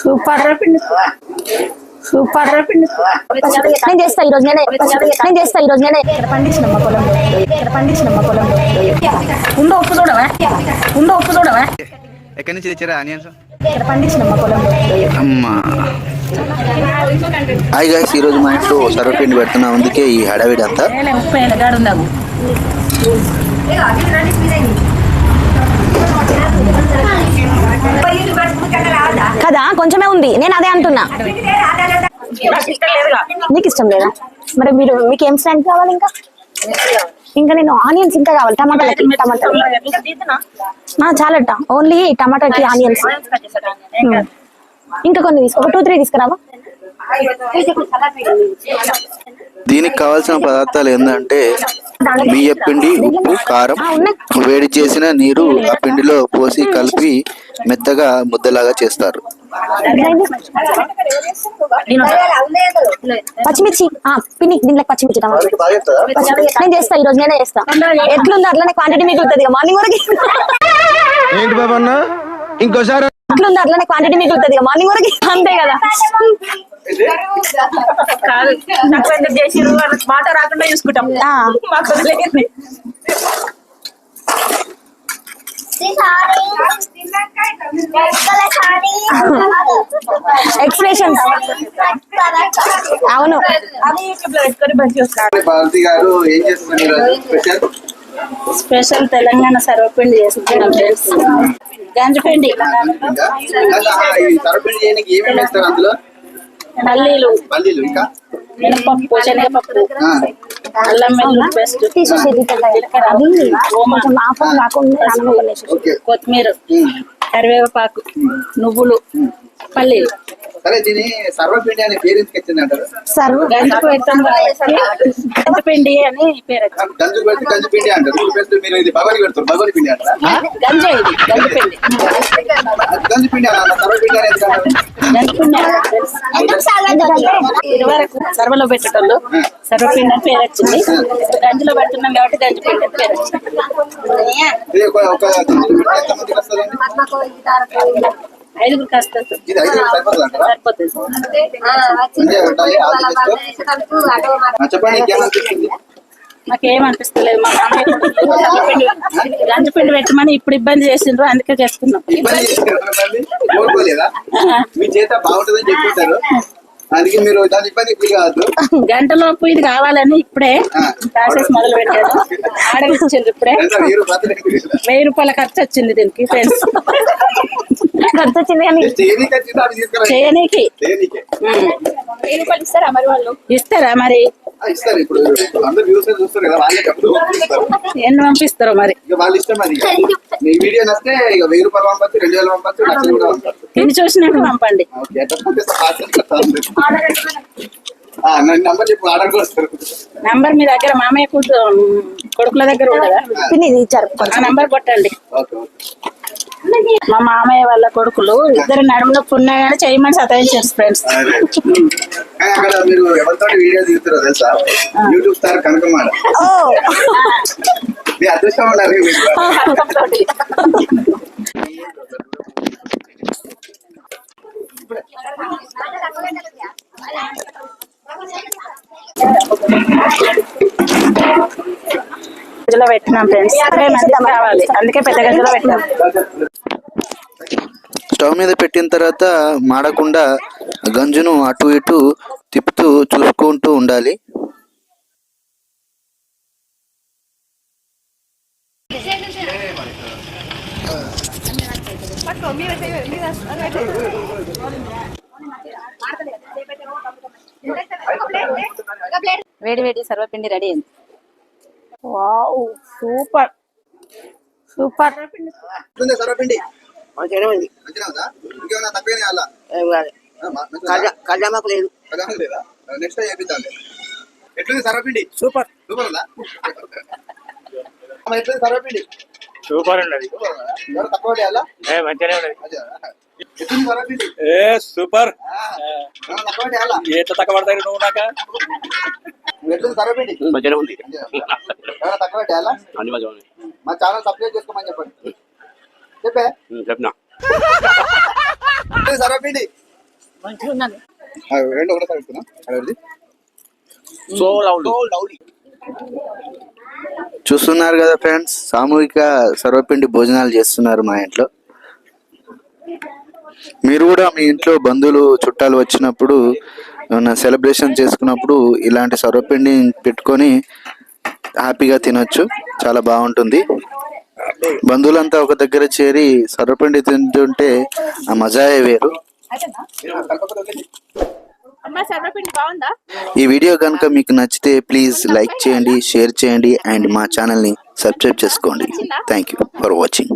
Super super నేను చేస్తా ఈ రోజు నేనే. నేను చేస్తా ఈ రోజు నేనే. ఇక్కడ పండించిన మా పొలంలో ఇక్కడ పండించిన మా పొలంలో ఉండ ఉప్పు చూడవా? ఉండ ఉప్పు చూడవా? ఎక్కడి నుంచి తెచ్చారా ఆనియన్స్? ఇక్కడ పండించిన మా పొలంలో అమ్మా. హాయ్ గాయస్ ఈరోజు మా ఇంట్లో సర్వపిండి పెడుతున్నాం అందుకే ఈ హడావిడి అంతా. గాడు ఉందాము కదా కొంచెమే ఉంది నేను అదే అంటున్నా నీకు ఇష్టం లేదా మరి మీరు మీకు ఏం స్నాక్ కావాలి ఇంకా ఇంకా నేను ఆనియన్స్ ఇంకా కావాలి టమాటాలకి టమాటాలు ఆ, చాలట ఓన్లీ టమాటాకి ఆనియన్స్ ఇంకా కొన్ని తీసుకో ఒక టూ త్రీ తీసుకురావా దీనికి కావాల్సిన పదార్థాలు ఏంటంటే బియ్య పిండి ఉప్పు కారం. వేడి చేసిన నీరు ఆ పిండిలో పోసి కలిపి మెత్తగా ముద్దలాగా చేస్తారు. పచ్చిమిర్చి. ఆ, పిన్ని దీంట్లో పచ్చిమిర్చి టమాటా. పచ్చిమిర్చి. నేను చేస్తా ఈ రోజు నేనే చేస్తా. ఎట్లుంది అట్లనే క్వాంటిటీ మిగులుతుంది ఇక మార్నింగ్ వరకు. ఏంటి బాబు అన్న ఇంకోసారి ఎట్లుంది అట్లనే క్వాంటిటీ మిగులుతుంది మార్నింగ్ వరకు అంతే కదా. కాదు. ఎందుకు మాట రాకుండా చూసుకుంటాం. మాకు. ఎక్స్ప్రెషన్స్ అవును. అది యూట్యూబ్లో పెట్టుకొని మంచిగా వస్తారు భారతి గారు ఏం చేస్తున్నారు స్పెషల్ స్పెషల్ తెలంగాణ సర్వపిండి చేస్తున్నాం ఫ్రెండ్స్. గంజపిండి సర్వపిండి చేయడానికి ఏమేమి వేస్తారు అందులో? పల్లీలు. పల్లీలు ఇంకా? మినపప్పు శనగపప్పు. అల్లం వెల్లుల్లి పేస్ట్. కొత్తిమీర. కరివేపాకు. నువ్వులు. పల్లీలు. సరే దీని సర్వపిండి అనే పేరు ఎందుకు వచ్చింది అంటారు సర్వ్ గంజి పెడతాం కాబట్టి గంజిపిండి అని పేరు వచ్చింది. గంజు పెడితే గంజు పిండి అంటారు. మీరు పెడితే మీరు ఇది బగోని పెడతారు బగోని పిండి అంటారా? గంజి ఇది గంజిపిండి గంజు పిండి అన్న సర్వపిండి అనేది ఎందుకు అంటారు? గంజిపిండి ఇది వరకు సర్వలో పెట్టేటోళ్ళు సర్వపిండి అని పేరు వచ్చింది. గంజిలో పెడుతున్నాం కాబట్టి గంజిపిండి అని పేరు వచ్చింది. ఇది ఒక ఒక గంజు పిండి ఎంతమందికి వస్తుందండి ఐదుగురికి వస్తుంది ఇది ఐదు సరిపోతుంది అంటారా సరిపోతుంది మంచిగా ఉంటాయి ఆల్ ది బెస్ట్. ఆ, చెప్పండి ఇంకేమనిపిస్తుంది మాకేం అనిపిస్తలేదు మా మామయ్య పెట్టమని ఇప్పుడు ఇబ్బంది చేసిండ్రు అందుకే చేస్తున్నాం అందుకే మీరు దాని ఇబ్బంది ఫీల్ కావద్దు. గంటలోపు ఇది కావాలని ఇప్పుడే ప్రాసెస్ మొదలు పెట్టారు ఆడగించిండ్రు ఇప్పుడే. వెయ్యి రూపాయల ఖర్చు వచ్చింది దీనికి ఫ్రెండ్స్ ఖర్చు వచ్చింది కానీ చేయనీకి ఇస్తారా మరి వాళ్ళు? ఇస్తారా మరి? ఆ, ఇస్తారు ఇప్పుడు. అందరు వ్యూస్ చూస్తారు కదా వాళ్ళే డబ్బులు పంపిస్తారు ఎన్ని పంపిస్తారో మరి? తిని చూసినట్టు పంపండి. నంబర్ మీ దగ్గర మామయ్య కూతురు కొడుకుల దగ్గర ఉండదా నంబర్ కొట్టండి. Okay okay. మా మామయ్య వాళ్ళ కొడుకులు ఇద్దరు నడుము నొప్పి కానీ చేయమని సతాయించారు ఫ్రెండ్స్ అదే. కానీ అక్కడ మీరు ఎవరితో వీడియో తీస్తారో తెలుసా? యూట్యూబ్ స్టార్ కనకమాడ ఓ. మీ అదృష్టం ఉండాలి గంజలో పెట్టినాం ఫ్రెండ్స్ కావాలి అందుకే పెద్ద గంజలో పెట్టాం స్టవ్ మీద పెట్టిన తర్వాత మాడకుండా గంజును అటు ఇటు తిప్పుతూ చూసుకుంటూ ఉండాలి. వేడి వేడి సర్వపిండి రెడీ అయింది. Wow super. సూపర్. సర్వపిండి మంచిగానే ఉంది మంచిగా ఉందా? ఇంకేమైనా తక్కువనే అలా? ఏం కాదు. కళ్యాణ కళ్యాణకు లేదు. లేదా? నెక్స్ట్ చేపిద్దాం ఎట్లుంది సర్వపిండి సూపర్. సూపర్ ఉందా? ఎట్లుంది సర్వపిండి సూపర్ ఉన్నది. ఉందా? తక్కువ చేయాలా ఏ మంచిగానే ఉన్నది. ఏ సూపర్. ఆ, ఎవరు తక్కువ చేయాలా ఎట్లా తక్కువ పడతారు నువ్వు నాక? ఎట్లుంది సర్వపిండి మంచిగానే ఉంది. ఎవరు తక్కువ చేయాలా అన్ని మంచిగా ఉంది మా ఛానల్ సబ్స్క్రైబ్ చేసుకోమని చెప్పండి. చెప్పే? చెప్పినా. రెండు సో లవ్లీ. చూస్తున్నారు కదా ఫ్రెండ్స్ సామూహిక సర్వపిండి భోజనాలు చేస్తున్నారు మా ఇంట్లో. మీరు కూడా మీ ఇంట్లో బంధువులు చుట్టాలు వచ్చినప్పుడు ఏమన్నా సెలబ్రేషన్ చేసుకున్నప్పుడు ఇలాంటి సర్వపిండి పెట్టుకొని హ్యాపీగా తినొచ్చు. చాలా బాగుంటుంది. బంధువులంతా ఒక దగ్గర చేరి సర్వపిండి తింటుంటే ఆ మజాయే వేరు. ఈ వీడియో కనుక మీకు నచ్చితే ప్లీజ్ లైక్ చేయండి షేర్ చేయండి అండ్ మా ఛానల్ని సబ్స్క్రైబ్ చేసుకోండి. Thank you for watching